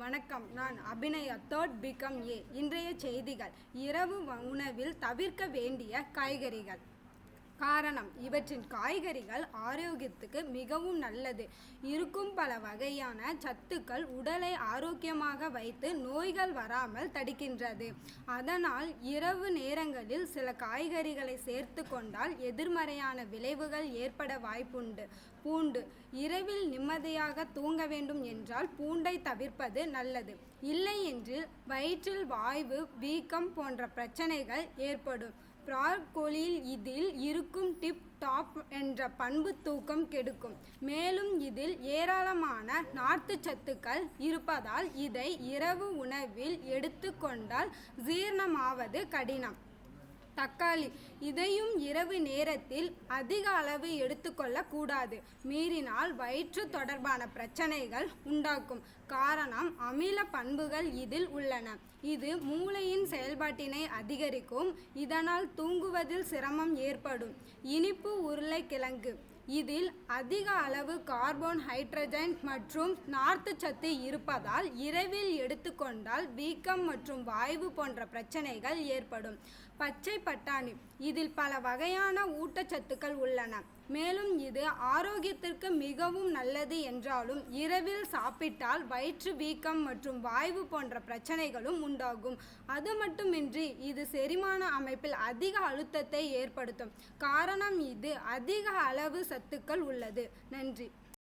வணக்கம். நான் Abhinaya third become a இன்றைய செய்திகள். இரவு உணவில் தவிர்க்க வேண்டிய காய்கறிகள். காரணம். இவற்றின் காய்கறிகள் ஆரோக்கியத்துக்கு மிகவும் நல்லது. இருக்கும் பல வகையான சத்துக்கள் உடலை ஆரோக்கியமாக வைத்து நோய்கள் வராமல் தடுக்கின்றது. அதனால் இரவு நேரங்களில் சில காய்கறிகளை சேர்த்து கொண்டால் எதிர்மறையான விளைவுகள் ஏற்பட வாய்ப்புண்டு. பூண்டு இரவில் நிம்மதியாக தூங்க வேண்டும் என்றால் பூண்டை தவிர்ப்பது நல்லது. இல்லை என்று வயிற்றில் வாய்வு வீக்கம் போன்ற பிரச்சனைகள் ஏற்படும். ப்ராக்கோலியில் இதில் இருக்கும் டிப் டாப் என்ற பண்பு தூக்கம் கெடுக்கும். மேலும் இதில் ஏராளமான நார்த்து சத்துக்கள் இருப்பதால் இதை இரவு உணவில் எடுத்துக்கொண்டால் ஜீரணமாவது கடினம். தக்காளி. இதையும் இரவு நேரத்தில் அதிக அளவு எடுத்துக்கொள்ளக்கூடாது. மீறினால் வயிற்று தொடர்பான பிரச்சனைகள் உண்டாக்கும் காரணம் அமில பண்புகள் இதில் உள்ளன. இது மூளையின் செயல்பாட்டினை அதிகரிக்கும். இதனால் தூங்குவதில் சிரமம் ஏற்படும். இனிப்பு உருளைக்கிழங்கு. இதில் அதிக அளவு கார்பன் ஹைட்ரஜன் மற்றும் நார்த்து சத்து இருப்பதால் இரவில் எடுத்துக்கொண்டால் வீக்கம் மற்றும் வாய்வு போன்ற பிரச்சனைகள் ஏற்படும். பச்சை பட்டாணி. இதில் பல வகையான ஊட்டச்சத்துக்கள் உள்ளன. மேலும் இது ஆரோக்கியத்திற்கு மிகவும் நல்லது என்றாலும் இரவில் சாப்பிட்டால் வயிற்று வீக்கம் மற்றும் வாய்வு போன்ற பிரச்சனைகளும் உண்டாகும். அது மட்டுமின்றி இது செரிமான அமைப்பில் அதிக அழுத்தத்தை ஏற்படுத்தும். காரணம் இது அதிக அளவு சத்துக்கள் உள்ளது. நன்றி.